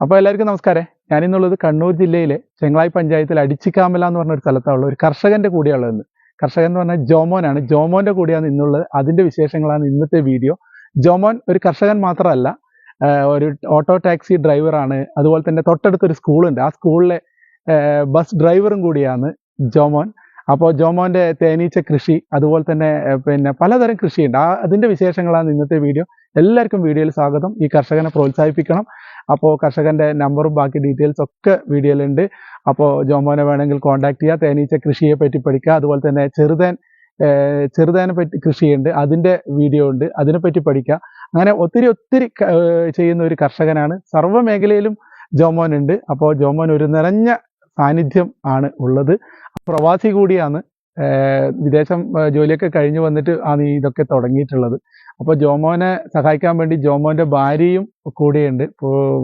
അപ്പോൾ എല്ലാവർക്കും നമസ്കാരം. ഞാനിന്നുള്ളത് കണ്ണൂർ ജില്ലയിലെ ചെങ്ങളായി പഞ്ചായത്തിൽ അടിച്ചിക്കാമല എന്ന് പറഞ്ഞ ഒരു സ്ഥലത്താണ് ഒരു കർഷകന്റെ കൂടെയുള്ളതെന്ന് കർഷകൻ എന്ന് പറഞ്ഞാൽ ജോമോനാണ്. ജോമോന്റെ കൂടെയാണ് ഇന്നുള്ളത്. അതിന്റെ വിശേഷങ്ങളാണ് ഇന്നത്തെ വീഡിയോ. ജോമോൻ ഒരു കർഷകൻ മാത്രമല്ല ഒരു ഓട്ടോ ടാക്സി ഡ്രൈവറാണ്. അതുപോലെ തന്നെ തൊട്ടടുത്തൊരു സ്കൂളുണ്ട്. ആ സ്കൂളിലെ ബസ് ഡ്രൈവറും കൂടിയാണ് ജോമോൻ. അപ്പോൾ ജോമോന്റെ തേനീച്ച കൃഷി അതുപോലെ തന്നെ പിന്നെ പലതരം കൃഷിയുണ്ട്. ആ അതിന്റെ വിശേഷങ്ങളാണ് ഇന്നത്തെ വീഡിയോ. എല്ലാവർക്കും വീഡിയോയിൽ സ്വാഗതം. ഈ കർഷകനെ പ്രോത്സാഹിപ്പിക്കണം. അപ്പോൾ കർഷകന്റെ നമ്പറും ബാക്കി ഡീറ്റെയിൽസ് ഒക്കെ വീഡിയോയിലുണ്ട്. അപ്പോൾ ജോമോനെ വേണമെങ്കിൽ കോൺടാക്ട് ചെയ്യുക തേനീച്ച കൃഷിയെ പറ്റി പഠിക്കുക അതുപോലെ തന്നെ ചെറുതേൻ ചെറുതേനെ പറ്റി കൃഷിയുണ്ട്. അതിന്റെ വീഡിയോ ഉണ്ട്. അതിനെപ്പറ്റി പഠിക്കുക അങ്ങനെ ഒത്തിരി ഒത്തിരി ചെയ്യുന്ന ഒരു കർഷകനാണ്. സർവ മേഖലയിലും ജോമോൻ ഉണ്ട് അപ്പോൾ ജോമോൻ ഒരു നിറഞ്ഞ സാന്നിധ്യം ആണ് ഉള്ളത്. പ്രവാസി കൂടിയാണ്. വിദേശം ജോലിയൊക്കെ കഴിഞ്ഞു വന്നിട്ട് ആണ് ഇതൊക്കെ തുടങ്ങിയിട്ടുള്ളത്. അപ്പോൾ ജോമോനെ സഹായിക്കാൻ വേണ്ടി ജോമോന്റെ ഭാര്യയും കൂടെയുണ്ട്.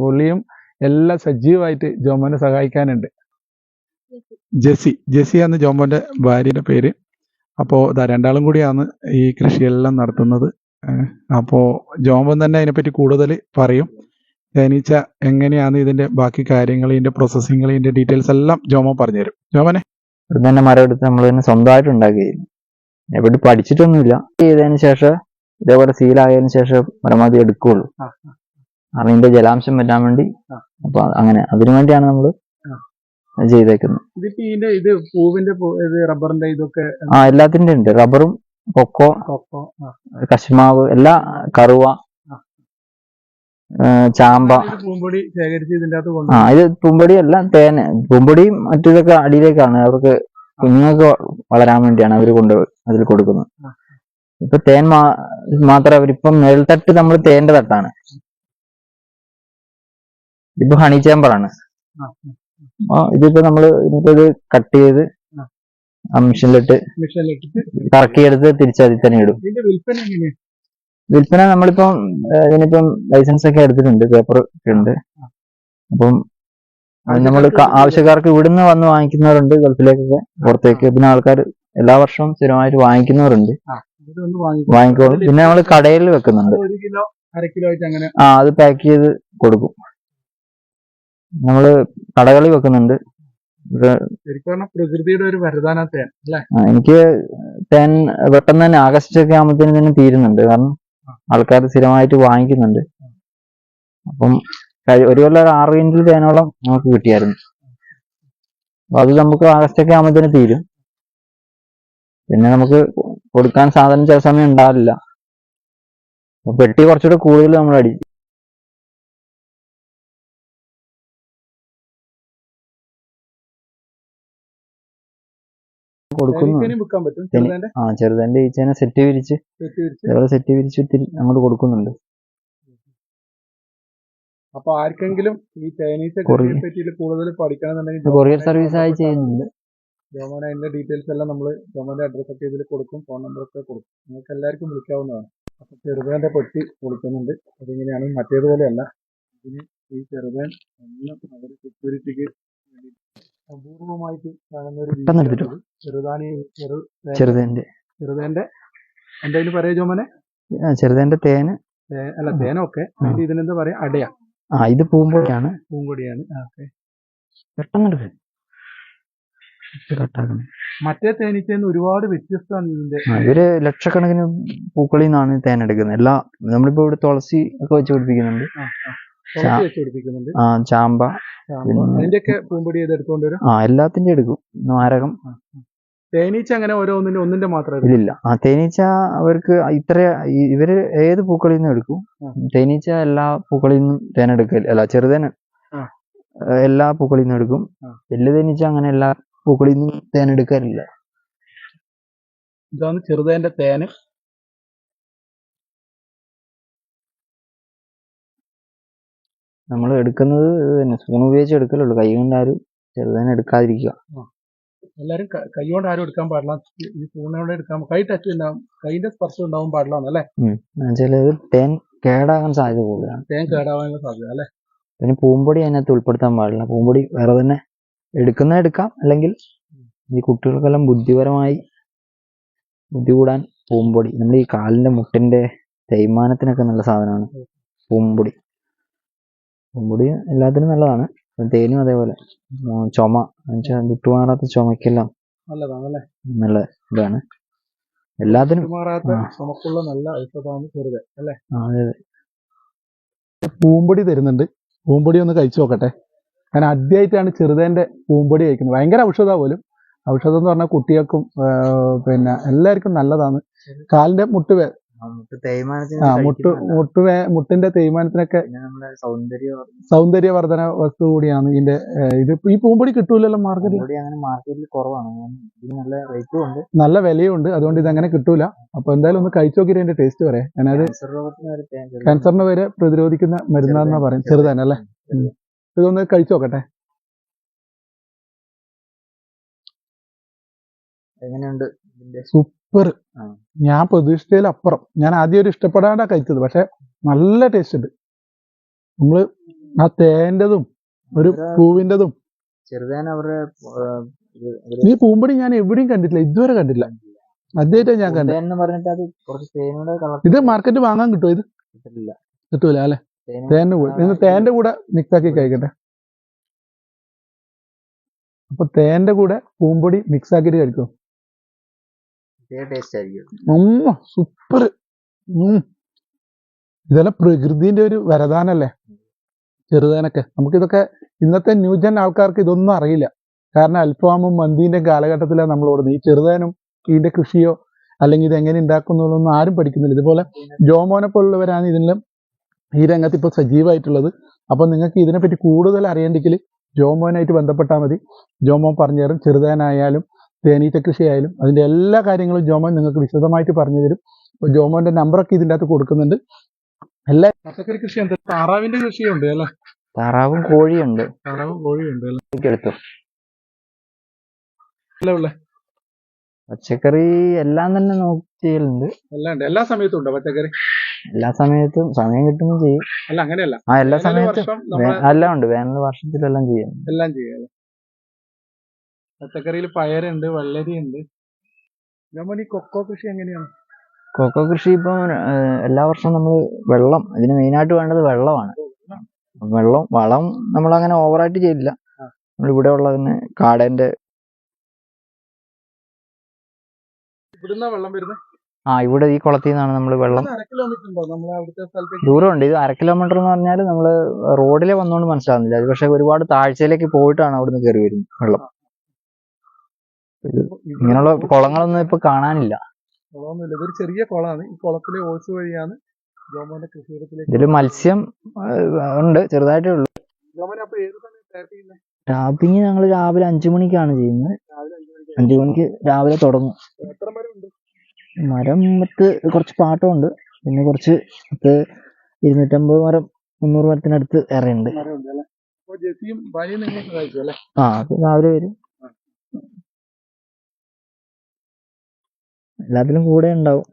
പുള്ളിയും എല്ലാം സജീവമായിട്ട് ജോമോനെ സഹായിക്കാനുണ്ട്. ജെസി ആണ് ജോമോന്റെ ഭാര്യയുടെ പേര്. അപ്പോൾ ഇതാ രണ്ടാളും കൂടിയാണ് ഈ കൃഷിയെല്ലാം നടത്തുന്നത്. അപ്പോൾ അപ്പോ ജോമോൻ തന്നെ അതിനെപ്പറ്റി കൂടുതൽ പറയും. തേനീച്ച എങ്ങനെയാണ് ഇതിന്റെ ബാക്കി കാര്യങ്ങൾ ഇതിന്റെ പ്രോസസ്സിങ്ങൾ ഇതിന്റെ ഡീറ്റെയിൽസ് എല്ലാം ജോമോൻ പറഞ്ഞുതരും. ജോമോനെ. ഇവിടെ തന്നെ മരം എടുത്ത് നമ്മൾ തന്നെ സ്വന്തമായിട്ട് ഉണ്ടാക്കിയിരുന്നു. എവിടെ പഠിച്ചിട്ടൊന്നുമില്ല. ചെയ്തതിന് ശേഷം ഇതേപോലെ സീലായതിനു ശേഷം പരമാവധി എടുക്കുള്ളൂ. കാരണം ഇതിന്റെ ജലാംശം വരാൻ വേണ്ടി. അപ്പൊ അങ്ങനെ അതിനു വേണ്ടിയാണ് നമ്മൾ ചെയ്തേക്കുന്നത്. ഇത് പൂവിന്റെ റബ്ബറിന്റെ ഇതൊക്കെ ആ എല്ലാത്തിന്റെ ഉണ്ട്. റബ്ബറും കൊക്കോ കൊക്കോ കശുമാവ് എല്ലാ കറുവ ചാമ്പ. പൂമ്പൊടി ശേഖരിച്ച് ഇതിന്റെ അകത്ത് കൊണ്ട് ആ ഇത് പൂമ്പൊടി അല്ല തേന്. പൂമ്പൊടിയും മറ്റേതൊക്കെ അടിയിലേക്കാണ്. അവർക്ക് കുഞ്ഞുങ്ങൾക്ക് വളരാൻ വേണ്ടിയാണ് അവർ കൊണ്ട് അതിൽ കൊടുക്കുന്നത്. ഇപ്പൊ തേൻ മാ മാത്രം അവരിപ്പം മേൽത്തട്ട് നമ്മൾ തേന്റെ തട്ടാണ്. ഇതിപ്പോ ഹണി ചേമ്പറാണ് ഇതിപ്പോ നമ്മൾ ഇതിപ്പോ ഇത് കട്ട് ചെയ്ത് ആ. മെഷീനിലിട്ട് കറക്കിയെടുത്ത് തിരിച്ചതിൽ തന്നെ ഇടും. വിൽപ്പന നമ്മളിപ്പം ഇതിനിപ്പം ലൈസൻസ് ഒക്കെ എടുത്തിട്ടുണ്ട് പേപ്പർ ഒക്കെ ഉണ്ട് അപ്പം നമ്മൾ ആവശ്യക്കാർക്ക് ഇവിടുന്ന് വന്ന് വാങ്ങിക്കുന്നവരുണ്ട് ഗൾഫിലേക്കൊക്കെ പുറത്തേക്ക്. പിന്നെ ആൾക്കാർ എല്ലാ വർഷവും സ്ഥിരമായിട്ട് വാങ്ങിക്കുന്നവരുണ്ട്. വാങ്ങിക്കോളും പിന്നെ നമ്മൾ കടയിൽ വെക്കുന്നുണ്ട്. ആ അത് പാക്ക് ചെയ്ത് കൊടുക്കും. നമ്മൾ കടകളിൽ വെക്കുന്നുണ്ട്. പ്രകൃതിയുടെ ഒരു വരദാന തേൻ അല്ലെ എനിക്ക് തേൻ പെട്ടെന്ന് തന്നെ ആഗസ്റ്റ് ഒക്കെ ആകുമ്പോഴത്തേനും തന്നെ തീരുന്നുണ്ട്. കാരണം ആൾക്കാർ സ്ഥിരമായിട്ട് വാങ്ങിക്കുന്നുണ്ട്. അപ്പം ഒരു കൊല്ലം ആറ് ഇഞ്ചിൽ തേനോളം നമുക്ക് കിട്ടിയായിരുന്നു. അപ്പൊ അത് നമുക്ക് ആഗസ്റ്റ് ഒക്കെ തന്നെ തീരും. പിന്നെ നമുക്ക് കൊടുക്കാൻ സാധനം ചില സമയം ഉണ്ടാവില്ല. പെട്ടി കുറച്ചുകൂടെ കൂടുതൽ നമ്മൾ അടി കൊടുക്കുന്നു. ആ ചെറുതന്റെ ഈച്ചേനെ സെറ്റ് വിരിച്ച് ചെറുതെ ഇതേപോലെ സെറ്റ് വിരിച്ച് അങ്ങോട്ട് കൊടുക്കുന്നുണ്ട്. അപ്പൊ ആർക്കെങ്കിലും ഈ ചൈനീസ് കൂടുതൽ പഠിക്കണമെന്നുണ്ടെങ്കിൽ കൊറിയർ സർവീസ് ആയി ചെയ്യുന്നുണ്ട്. ജോമോൻ അതിന്റെ ഡീറ്റെയിൽസ് എല്ലാം നമ്മൾ ജോമോന്റെ അഡ്രസ് ഒക്കെ ഇതിൽ കൊടുക്കും ഫോൺ നമ്പർ ഒക്കെ കൊടുക്കും. നിങ്ങൾക്ക് എല്ലാവർക്കും വിളിക്കാവുന്നതാണ്. അപ്പൊ ചെറുതേന്റെ പൊട്ടി കൊടുക്കുന്നുണ്ട്. അതിങ്ങനെയാണ് മറ്റേതുപോലെയല്ല. ഇതിന് ഈ ചെറുതേൻ എല്ലാം അവർ സെക്യൂരിറ്റിക്ക് വേണ്ടി അപൂർവമായിട്ട് കാണുന്ന ഒരു പെട്ടെന്ന് എടുത്തിട്ട്? ചെറു ചെറുതേന്റെ ചെറുതേന്റെ പറയാ ജോമനെ? ആ, ചെറുതേന്റെ തേന്. തേ- അല്ല തേനൊക്കെ. അതിന്റെ ഇതിനെന്താ പറയാ? അടയ. ആ ഇത് പൂമ്പോഴാണ് പൂങ്കൊടിയാണ് ആ, ഓക്കെ. പെട്ടെന്ന് എടുക്ക്. ഇത് കട്ടാക്കണം മറ്റേ തേനീച്ച ഒരുപാട് വ്യത്യസ്തമാണ് ഇതിന്റെ ആ, ഇവർ ലക്ഷക്കണക്കിന് പൂക്കളിൽ നിന്നാണ് തേൻ എടുക്കുന്നത്. എല്ലാ നമ്മളിപ്പോ ഇവിടെ തുളസി ഒക്കെ വെച്ച് പിടിപ്പിക്കുന്നുണ്ട്. ആ, ആ. ആ ചാമ്പ. പിന്നെ- അതിന്റെയൊക്കെ പൂമ്പൊടി ചെയ്ത് എടുത്തുകൊണ്ട് വരും? ആ എല്ലാത്തിന്റെ എടുക്കും. നാരകം. തേനീച്ച അങ്ങനെ ഓരോന്നിന്റെ ഒന്നിന്റെ മാത്രമേ ഇല്ല ആ തേനീച്ച അവർക്ക് ഇത്ര ഇവർ ഏത് പൂക്കളിൽ നിന്നും എടുക്കും? തേനീച്ച എല്ലാ പൂക്കളിൽ നിന്നും തേൻ എടുക്കൽ അല്ല ചെറുതേന. എല്ലാ പൂക്കളിൽ നിന്നും എടുക്കും. വലിയ തേനീച്ച അങ്ങനെ എല്ലാ പൂക്കളിൽ നിന്നും തേനെടുക്കാറില്ല ഇതാണ് ചെറുതേന്റെ തേന്. നമ്മൾ എടുക്കുന്നത് തന്നെ. സ്പൂൺ ഉപയോഗിച്ച് എടുക്കലുള്ളൂ. കൈ കൊണ്ട് ആരും ചെറുതേനെ എടുക്കാതിരിക്കുക. എല്ലാരും കൈ കൊണ്ട് ആരും എടുക്കാൻ പാടില്ല. ഈ സ്പൂണോടെ എടുക്കാൻ കൈ ടച്ച് ഉണ്ടാവും കൈന്റെ സ്പർശം ഉണ്ടാവും പാടില്ല എന്നല്ലേ ഇത് തേൻ കേടാകാൻ സാധ്യത കൂടുതലാണ്. തേൻ കേടാവാനുള്ള സാധ്യത അല്ലേ? പിന്നെ പൂമ്പൊടി അതിനകത്ത് ഉൾപ്പെടുത്താൻ പാടില്ല. പൂമ്പൊടി വേറെ തന്നെ എടുക്കുന്ന എടുക്കാം. അല്ലെങ്കിൽ ഈ കുട്ടികൾക്കെല്ലാം ബുദ്ധിപരമായി ബുദ്ധി കൂടാൻ പൂമ്പൊടി. നമ്മൾ ഈ കാലിന്റെ മുട്ടിന്റെ തേയ്മാനത്തിനൊക്കെ നല്ല സാധനമാണ് പൂമ്പൊടി. പൂമ്പൊടി എല്ലാത്തിനും നല്ലതാണ്. തേനും അതേപോലെ. ചുമ. എന്നുവെച്ചാൽ വിട്ടുമാറാത്ത ചുമക്കെല്ലാം നല്ലതാണല്ലേ? നല്ല ഇതാണ്. എല്ലാത്തിനും. ചുമക്കുള്ള നല്ല ഔഷധമാണ് ചെറുത് അല്ലേ? അതെ പൂമ്പൊടി തരുന്നുണ്ട്. പൂമ്പൊടി ഒന്ന് കഴിച്ചു നോക്കട്ടെ. ഞാൻ ആദ്യമായിട്ടാണ് ചെറുതേന്റെ പൂമ്പൊടി കഴിക്കുന്നത്. ഭയങ്കര ഔഷധ പോലും. ഔഷധം എന്ന് പറഞ്ഞാൽ കുട്ടികൾക്കും പിന്നെ എല്ലാവർക്കും നല്ലതാണ്. കാലിന്റെ മുട്ട് വേ തേയ്മാനത്തിന് ആ മുട്ട് മുട്ട് മുട്ടിന്റെ തേയ്മാനത്തിനൊക്കെ സൗന്ദര്യവർദ്ധന വസ്തു കൂടിയാണ് ഇതിന്റെ ഇത് ഈ പൂമ്പൊടി കിട്ടൂലല്ലോ മാർക്കറ്റിൽ? മാർക്കറ്റിൽ കുറവാണ്. നല്ല റേറ്റും ഉണ്ട്. നല്ല വിലയുണ്ട്. അതുകൊണ്ട് ഇത് അങ്ങനെ കിട്ടൂല. അപ്പൊ എന്തായാലും ഒന്ന് കഴിച്ചു നോക്കിയിട്ട് അതിന്റെ ടേസ്റ്റ് പറയാം. ഞാനത് ക്യാൻസറിന് വരെ ക്യാൻസറിനെ വരെ പ്രതിരോധിക്കുന്ന മരുന്നാന്നാ പറയും ചെറുതാണ് അല്ലേ. ഇതൊന്ന് കഴിച്ചു നോക്കട്ടെ. എങ്ങനെയുണ്ട് സൂപ്പർ ആ. ഞാൻ പ്രതീക്ഷിച്ചതിൽ അപ്പുറം ഞാൻ ആദ്യം ഒരു ഇഷ്ടപ്പെടാണ്ടാ കഴിച്ചത്. പക്ഷെ നല്ല ടേസ്റ്റ് ഉണ്ട് നമ്മൾ ആ തേന്റതും ഒരു പൂവിന്റെതും ചെറുതാൻ അവരുടെ ഈ പൂമ്പടി ഞാൻ എവിടെയും കണ്ടിട്ടില്ല. ഇതുവരെ കണ്ടില്ല ആദ്യമായിട്ടാണ് ഞാൻ കണ്ടത്. എന്ന് പറഞ്ഞിട്ട് അത് കുറച്ച് തേനൂടെ കളർ ഇത് മാർക്കറ്റ് വാങ്ങാൻ കിട്ടുമോ ഇത്? കിട്ടില്ല. കിട്ടൂല അല്ലെ? തേന്റെ കൂടെ തേന്റെ കൂടെ. മിക്സ് ആക്കി കഴിക്കട്ടെ. അപ്പൊ തേന്റെ കൂടെ പൂമ്പൊടി മിക്സ് ആക്കിയിട്ട് കഴിക്കും സൂപ്പർ ഇതെല്ലാം പ്രകൃതിന്റെ ഒരു വരദാനല്ലേ? ചെറുതാനൊക്കെ. നമുക്കിതൊക്കെ ഇന്നത്തെ ന്യൂജൻ ആൾക്കാർക്ക് ഇതൊന്നും അറിയില്ല. കാരണം അൽഫാമും മന്തിന്റെ കാലഘട്ടത്തിലാണ് നമ്മൾ ഓടുന്നത് ഈ ചെറുതാനും ഇതിന്റെ കൃഷിയോ അല്ലെങ്കിൽ ഇത് എങ്ങനെ ഉണ്ടാക്കുന്നതൊന്നും ആരും പഠിക്കുന്നില്ല. ഇതുപോലെ ജോമോനെ പോലുള്ളവരാണ് ഇതിനെല്ലാം ഈ രംഗത്ത് ഇപ്പോൾ സജീവമായിട്ടുള്ളത് അപ്പൊ നിങ്ങൾക്ക് ഇതിനെപ്പറ്റി കൂടുതൽ അറിയേണ്ടെങ്കിൽ ജോമോനായിട്ട് ബന്ധപ്പെട്ടാൽ മതി. ജോമോൻ പറഞ്ഞു തരും ചെറുതാനായാലും തേനീച്ച കൃഷിയായാലും അതിന്റെ എല്ലാ കാര്യങ്ങളും ജോമോൻ നിങ്ങൾക്ക് വിശദമായിട്ട് പറഞ്ഞു തരും. അപ്പോൾ ജോമോന്റെ നമ്പറൊക്കെ ഇതിന്റെ അകത്ത് കൊടുക്കുന്നുണ്ട്. എല്ലാ പച്ചക്കറി കൃഷി ഉണ്ട് താറാവിന്റെ കൃഷിയുണ്ട് അല്ലേ? താറാവും കോഴിയുണ്ട്. താറാവും കോഴിയുണ്ട് അല്ലേ? എടുത്തു. പച്ചക്കറി എല്ലാം തന്നെ നോക്കി ചെയ്യലുണ്ട് എല്ലാം ഉണ്ട്. എല്ലാ സമയത്തും ഉണ്ടോ പച്ചക്കറി? എല്ലാ സമയത്തും സമയം കിട്ടുമ്പോൾ ചെയ്യും. അല്ല അങ്ങനെയല്ല. ആ എല്ലാ സമയത്തും അല്ല എല്ലാം ഉണ്ട്. വേനൽ വർഷത്തിലെല്ലാം ചെയ്യും. എല്ലാം ചെയ്യാം പച്ചക്കറിയിൽ പയറുണ്ട് വെള്ളരിയുണ്ട്. ജോമോൻ ഈ കൊക്കോ കൃഷി എങ്ങനെയാണ്? കൊക്കോ കൃഷി ഇപ്പം എല്ലാ വർഷവും നമ്മൾ വെള്ളം ഇതിന് മെയിനായിട്ട് വേണ്ടത് വെള്ളമാണ്. വെള്ളം വളം നമ്മൾ അങ്ങനെ ഓവറായിട്ട് ചെയ്തില്ല. നമ്മൾ ഇവിടെ ഉള്ളതിന് കാടേന്റെ ഇവിടുന്ന വെള്ളം വരുന്നത് ആ ഇവിടെ ഈ കുളത്തിൽ നിന്നാണ് നമ്മൾ വെള്ളം ദൂരമുണ്ട്. ഇത് അര കിലോമീറ്റർ എന്ന് പറഞ്ഞാൽ നമ്മൾ റോഡിലെ വന്നോണ്ട് മനസ്സിലാവുന്നില്ല. അത് പക്ഷെ ഒരുപാട് താഴ്ചയിലേക്ക് പോയിട്ടാണ് അവിടുന്ന് കയറി വരുന്നത് വെള്ളം. ഇങ്ങനെയുള്ള കുളങ്ങളൊന്നും ഇപ്പൊ കാണാനില്ല. കുളമൊന്നുമില്ല. ഇതൊരു ചെറിയ കുളമാണ്. ഈ കുളത്തിലെ ഓഴ്സ് വഴിയാണ് ജോമോന്റെ കൃഷിയിടത്തിലേക്ക് ഇതിൽ മത്സ്യം ഉണ്ട്. ചെറുതായിട്ടേ ഉള്ളൂ. ജോമോൻ അപ്പൊ ഏത് സമയം സ്റ്റാർട്ട് ചെയ്യുന്നത് ടാപ്പിങ് ഞങ്ങൾ രാവിലെ അഞ്ചു മണിക്കാണ് ചെയ്യുന്നത്. അഞ്ചു മണിക്ക്. രാവിലെ തുടങ്ങും. എത്ര മരം മറ്റ് മരം പത്ത് കുറച്ച് പാട്ടമുണ്ട്. പിന്നെ കുറച്ച് പത്ത് ഇരുന്നൂറ്റമ്പത് മരം മുന്നൂറ് മരത്തിനടുത്ത് ഇറയുണ്ട്. ആ രാവിലെ വരും. എല്ലാത്തിലും കൂടെ ഉണ്ടാവും.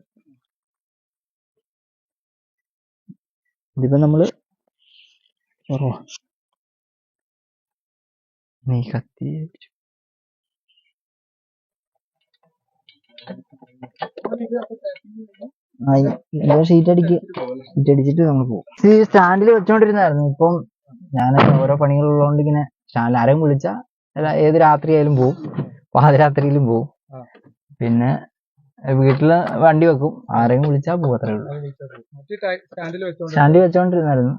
ഇതിപ്പോ നമ്മൾ നീ കത്തി ഷീറ്റ് അടിക്ക്? ഷീറ്റ് അടിച്ചിട്ട് നമ്മൾ പോകും ഈ സ്റ്റാൻഡിൽ വെച്ചോണ്ടിരുന്നായിരുന്നു. ഇപ്പം ഞാൻ ഓരോ പണികളുള്ളതുകൊണ്ട് ഇങ്ങനെ സ്റ്റാൻഡിൽ ആരെയും വിളിച്ചാ ഏത് രാത്രി ആയാലും പോവും. പാതിരാത്രിയിലും പോവും. പിന്നെ വീട്ടിൽ വണ്ടി വെക്കും. ആരെയും വിളിച്ചാ പോകും അത്രേ ഉള്ളൂ സ്റ്റാൻഡിൽ വെച്ചോണ്ടിരുന്നായിരുന്നു.